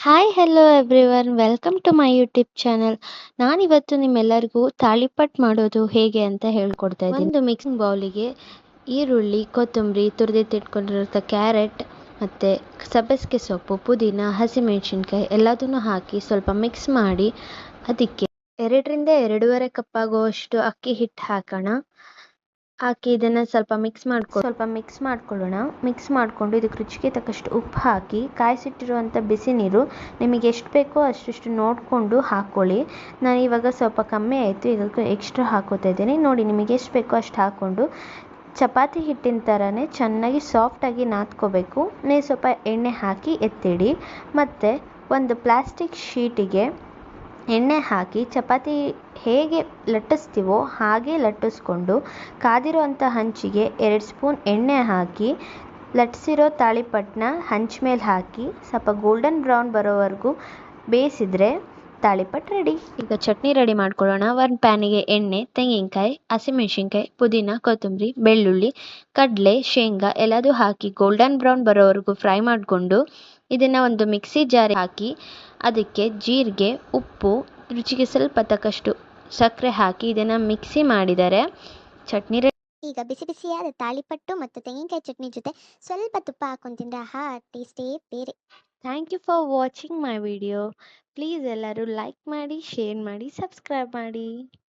Hi hello everyone welcome to my YouTube channel ನಾನಿವತ್ತು ನಿಮ್ಮೆಲ್ಲರಿಗೂ ತಾಳಿಪಟ್ ಮಾಡೋದು ಹೇಗೆ ಅಂತ ಹೇಳ್ಕೊಡ್ತಾ ಇದ್ದೀನಿ. ಒಂದು ಮಿಕ್ಸಿಂಗ್ ಬೌಲಿಗೆ ಈರುಳ್ಳಿ, ಕೊತ್ತಂಬರಿ ತುರಿದಿಟ್ಟಿಟ್ಕೊಂಡಿರೋಂಥ ಕ್ಯಾರೆಟ್ ಮತ್ತು ಸಬ್ಬಸಿಗೆ ಸೊಪ್ಪು, ಪುದೀನ, ಹಸಿಮೆಣಸಿನ್ಕಾಯಿ ಎಲ್ಲದನ್ನು ಹಾಕಿ ಸ್ವಲ್ಪ ಮಿಕ್ಸ್ ಮಾಡಿ, ಅದಕ್ಕೆ ಎರಡರಿಂದ ಎರಡೂವರೆ ಕಪ್ ಆಗುವಷ್ಟು ಅಕ್ಕಿ ಹಿಟ್ಟು ಹಾಕೋಣ. ಹಾಕಿ ಇದನ್ನು ಸ್ವಲ್ಪ ಮಿಕ್ಸ್ ಮಾಡ್ಕೊ, ಸ್ವಲ್ಪ ಮಿಕ್ಸ್ ಮಾಡ್ಕೊಳ್ಳೋಣ. ಮಿಕ್ಸ್ ಮಾಡಿಕೊಂಡು ಇದಕ್ಕೆ ರುಚಿಗೆ ತಕ್ಕಷ್ಟು ಉಪ್ಪು ಹಾಕಿ ಕಾಯಿಸಿಟ್ಟಿರುವಂಥ ಬಿಸಿ ನೀರು ನಿಮಗೆ ಎಷ್ಟು ಬೇಕೋ ಅಷ್ಟಿಷ್ಟು ನೋಡಿಕೊಂಡು ಹಾಕ್ಕೊಳ್ಳಿ ನಾನು ಇವಾಗ ಸ್ವಲ್ಪ ಕಮ್ಮಿ ಆಯಿತು ಇದಕ್ಕೆ ಎಕ್ಸ್ಟ್ರಾ ಹಾಕೋತಾ ಇದ್ದೀನಿ. ನೋಡಿ ನಿಮಗೆ ಎಷ್ಟು ಬೇಕೋ ಅಷ್ಟು ಹಾಕ್ಕೊಂಡು, ಚಪಾತಿ ಹಿಟ್ಟಿನ ಥರನೇ ಚೆನ್ನಾಗಿ ಸಾಫ್ಟಾಗಿ ನಾದ್ಕೋಬೇಕು. ನೀವು ಸ್ವಲ್ಪ ಎಣ್ಣೆ ಹಾಕಿ ಎತ್ತಿಡಿ. ಮತ್ತು ಒಂದು ಪ್ಲಾಸ್ಟಿಕ್ ಶೀಟಿಗೆ ಎಣ್ಣೆ ಹಾಕಿ, ಚಪಾತಿ ಹೇಗೆ ಲಟ್ಟಿಸ್ತೀವೋ ಹಾಗೆ ಲಟ್ಟಿಸ್ಕೊಂಡು ಕಾದಿರೋಂಥ ಹಂಚಿಗೆ ಎರಡು ಸ್ಪೂನ್ ಎಣ್ಣೆ ಹಾಕಿ, ಲಟ್ಟಿಸಿರೋ ತಾಳಿಪಟ್ಟನ್ನ ಹಂಚ್ ಮೇಲೆ ಹಾಕಿ, ಸ್ವಲ್ಪ ಗೋಲ್ಡನ್ ಬ್ರೌನ್ ಬರೋವರೆಗೂ ಬೇಯಿಸಿದ್ರೆ ತಾಳಿಪಟ್ಟು ರೆಡಿ ಈಗ ಚಟ್ನಿ ರೆಡಿ ಮಾಡ್ಕೊಳ್ಳೋಣ. ಒಂದು ಪ್ಯಾನಿಗೆ ಎಣ್ಣೆ, ತೆಂಗಿನಕಾಯಿ, ಹಸಿಮೆಣ್ಸಿನ್ಕಾಯಿ, ಪುದೀನ, ಕೊತ್ತಂಬರಿ, ಬೆಳ್ಳುಳ್ಳಿ, ಕಡಲೆ, ಶೇಂಗಾ ಎಲ್ಲದೂ ಹಾಕಿ ಗೋಲ್ಡನ್ ಬ್ರೌನ್ ಬರೋವರೆಗೂ ಫ್ರೈ ಮಾಡಿಕೊಂಡು ಇದನ್ನು ಒಂದು ಮಿಕ್ಸಿ ಜಾರ್ ಹಾಕಿ, ಅದಕ್ಕೆ ಜೀರಿಗೆ, ಉಪ್ಪು, ರುಚಿಗೆ ಸ್ವಲ್ಪ ತಕ್ಕಷ್ಟು ಸಕ್ಕರೆ ಹಾಕಿ ಇದನ್ನು ಮಿಕ್ಸಿ ಮಾಡಿದರೆ ಚಟ್ನಿ ಈಗ ಬಿಸಿ ಬಿಸಿಯಾದ ತಾಳಿಪಟ್ಟು ಮತ್ತು ತೆಂಗಿನಕಾಯಿ ಚಟ್ನಿ ಜೊತೆ ಸ್ವಲ್ಪ ತುಪ್ಪ ಹಾಕೊಂಡು ತಿಂದರೆ ಆಹಾ ಟೇಸ್ಟೇ ಬೇರೆ. Thank you for watching my video please ಎಲ್ಲರೂ ಲೈಕ್ ಮಾಡಿ ಶೇರ್ ಮಾಡಿ ಸಬ್ಸ್ಕ್ರೈಬ್ ಮಾಡಿ.